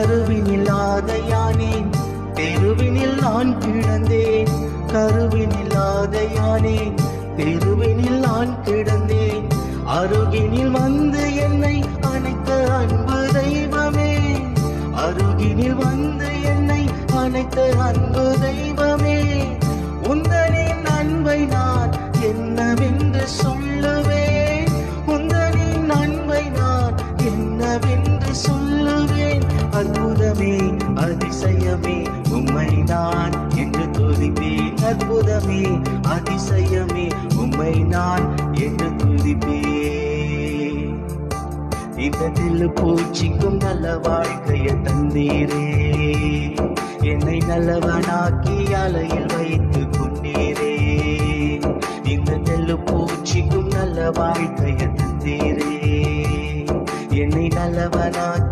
கருவினில் ஆதையானே தெருவினில் நான் கிடந்தேன். கருவினில் ஆதையானே தெருவினில் நான் கிடந்தேன். அருகினில் வந்து என்னை அணைத்த அன்பு தெய்வமே. அருகினில் வந்து என்னை அணைத்த அன்பு தெய்வமே. உந்தனின் அன்பை நான் என்னவென்று சொல்லுவேன்? உந்தனின் அன்பை நான் என்னவென்று சொல்ல அற்புதமே அதிசயமே. உம்மைதான் என்று துதிப்பேன் அற்புதமே. அதிசயமே உம்மை நான் என்று துதிப்பேன். இந்த நெல்லு பூச்சிக்கும் நல்ல வாழ்க்கையை தந்தீரே. என்னை நல்லவனாக்கி அலையில் வைத்து கொண்டீரே. இந்த நெல்லு பூச்சிக்கும் நல்ல வாழ்க்கையை தந்தீரே. என்னை நல்லவனாக்கி